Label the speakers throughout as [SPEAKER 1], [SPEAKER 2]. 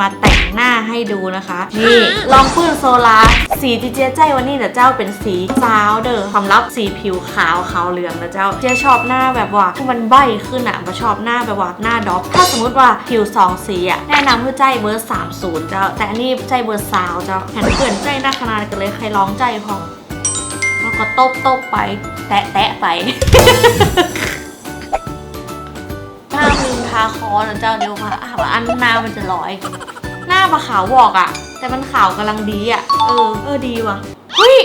[SPEAKER 1] มาแต่งหน้าให้ดูนะคะ นี่ลองปื้นโซลาร์สีที่เจ๊ใจวันนี้แต่เจ้าเป็นสีซาวเดอร์สำหรับสีผิวขาวขาวเหลืองนะเจ้าเจ๊ชอบหน้าแบบว่าที่มันใบขึ้นอะมาชอบหน้าแบบว่าหน้าดอกถ้าสมมติว่าผิวสองสีอะแนะนำให้ใจเบอร์30 เจ้า แต่อันนี้ใจเบอร์สาวเจ้าเห็นเพื่อนใจหน้าขนาดกันเลยใครลองใจพอแล้วก็ตบตบไป แตะแตะไปหน้ามึง ทาคอนะเจ้าเดี๋ยวมาอะอันหน้ามันจะลอย หน้ามาขาววอกอะแต่มันขาวกำลังดีอะเออเออดีว่ะเฮ้ย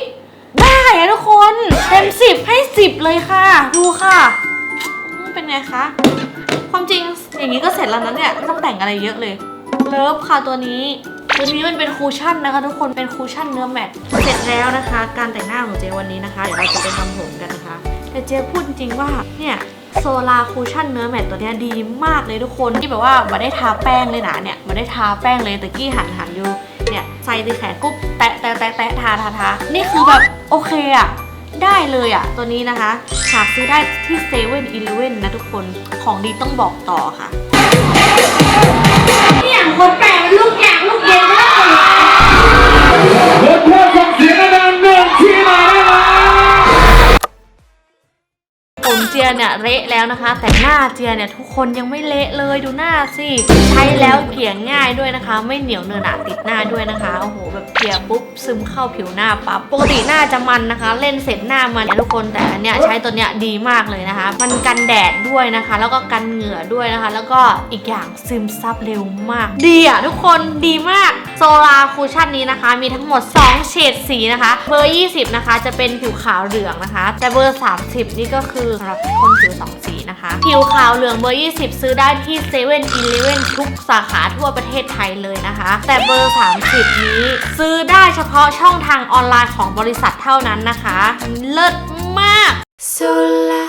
[SPEAKER 1] ได้อะทุกคนเต็มสิบให้สิบเลยค่ะ ดูค่ะเป็นไงคะความจริงอย่างนี้ก็เสร็จแล้วนะเนี่ยไม่ต้องแต่งอะไรเยอะเลยเลิฟค่ะตัวนี้ตัวนี้มันเป็นคูชั่นนะคะ ทุกคนเป็นคูชั่นเนื้อแมตต์เสร็จแล้วนะคะ การแต่งหน้าของเจวันนี้นะคะ เดี๋ยวเราจะไปทำผมกันนะคะ แต่เจพูดจริงว่าเนี่ย โซลาคูชั่นเนื้อแมตต์ตัวนี้ดีมากเลยทุกคนที่แบบว่าม่ได้ทาแป้งเลยนะเนี่ยม่ได้ทาแป้งเลยแต่กี้หันหันอยู่เนี่ยใส่ที่แขนปุ๊บแตะแตะแตะแตะทาทาทานี่คือแบบโอเคอะได้เลยอะตัวนี้นะคะ หากซื้อได้ที่เซเว่นอีเลเว่นนะทุกคนของดีต้องบอกต่อค่ะ
[SPEAKER 2] นี่ยคน
[SPEAKER 1] เจียเนี่ยเละแล้วนะคะ แต่หน้าเจียเนี่ยทุกคนยังไม่เละเลยดูหน้าสิใช้แล้วเกลี่ยง่ายด้วยนะคะ ไม่เหนียวเนอะหนะติดหน้าด้วยนะคะโอ้โหแบบเกลี่ยปุ๊บซึมเข้าผิวหน้าปั๊บปกติหน้าจะมันนะคะ เล่นเสร็จหน้ามันเนี่ยทุกคนแต่อันเนี้ยใช้ตัวเนี้ยดีมากเลยนะคะ มันกันแดดด้วยนะคะ แล้วก็กันเหงื่อด้วยนะคะ แล้วก็อีกอย่างซึมซับเร็วมาก ดีอะทุกคนดีมากโซลาคูชั่นนี้นะคะ มีทั้งหมด 2 เฉดสีนะคะ เบอร์ 20 นะคะ จะเป็นผิวขาวเหลืองนะคะ แต่เบอร์ 30 นี่ก็คือสำหรับคนผิวสองสีนะคะ ผิวขาวเหลืองเบอร์ 20 ซื้อได้ที่เซเว่นอีเลเว่นทุกสาขาทั่วประเทศไทยเลยนะคะ แต่เบอร์ 30 นี้ ซื้อได้เฉพาะช่องทางออนไลน์ของบริษัทเท่านั้นนะคะ เลิศมาก
[SPEAKER 3] Sola